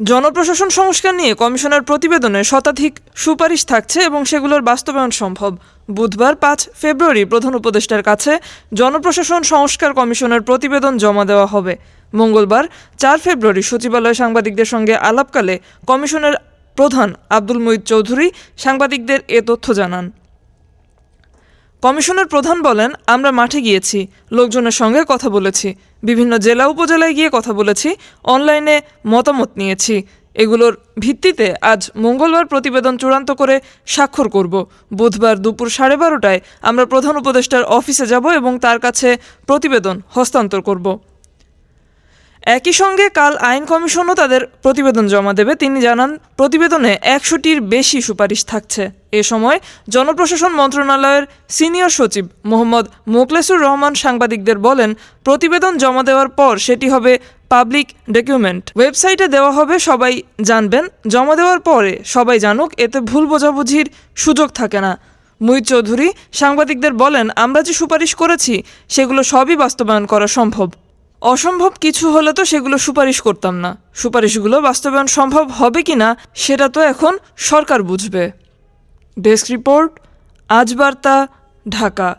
জনপ্রশাসন সংস্কার নিয়ে কমিশনের প্রতিবেদনে শতাধিক সুপারিশ থাকছে এবং সেগুলোর বাস্তবায়ন সম্ভব। বুধবার পাঁচ ফেব্রুয়ারি প্রধান উপদেষ্টার কাছে জনপ্রশাসন সংস্কার কমিশনের প্রতিবেদন জমা দেওয়া হবে। মঙ্গলবার চার ফেব্রুয়ারি সচিবালয়ে সাংবাদিকদের সঙ্গে আলাপকালে কমিশনের প্রধান আব্দুল মঈদ চৌধুরী সাংবাদিকদের এ তথ্য জানান। কমিশনের প্রধান বলেন, আমরা মাঠে গিয়েছি, লোকজনের সঙ্গে কথা বলেছি, বিভিন্ন জেলা উপজেলায় গিয়ে কথা বলেছি, অনলাইনে মতামত নিয়েছি। এগুলোর ভিত্তিতে আজ মঙ্গলবার প্রতিবেদন চূড়ান্ত করে স্বাক্ষর করব। বুধবার দুপুর সাড়ে বারোটায় আমরা প্রধান উপদেষ্টার অফিসে যাব এবং তার কাছে প্রতিবেদন হস্তান্তর করব। একই সঙ্গে কাল আইন কমিশনও তাদের প্রতিবেদন জমা দেবে। তিনি জানান, প্রতিবেদনে একশোটির বেশি সুপারিশ থাকছে। এ সময় জনপ্রশাসন মন্ত্রণালয়ের সিনিয়র সচিব মোহাম্মদ মোকলেসুর রহমান সাংবাদিকদের বলেন, প্রতিবেদন জমা দেওয়ার পর সেটি হবে পাবলিক ডকুমেন্ট। ওয়েবসাইটে দেওয়া হবে, সবাই জানবেন। জমা দেওয়ার পরে সবাই জানুক, এতে ভুল বোঝাবুঝির সুযোগ থাকে না। মুহিত চৌধুরী সাংবাদিকদের বলেন, আমরা যে সুপারিশ করেছি, সেগুলো সবই বাস্তবায়ন করা সম্ভব। অসম্ভব কিছু হলে তো সেগুলো সুপারিশ করতাম না। সুপারিশগুলো বাস্তবায়ন সম্ভব হবে কি না সেটা তো এখন সরকার বুঝবে। ডেস্ক রিপোর্ট, আজ বার্তা, ঢাকা।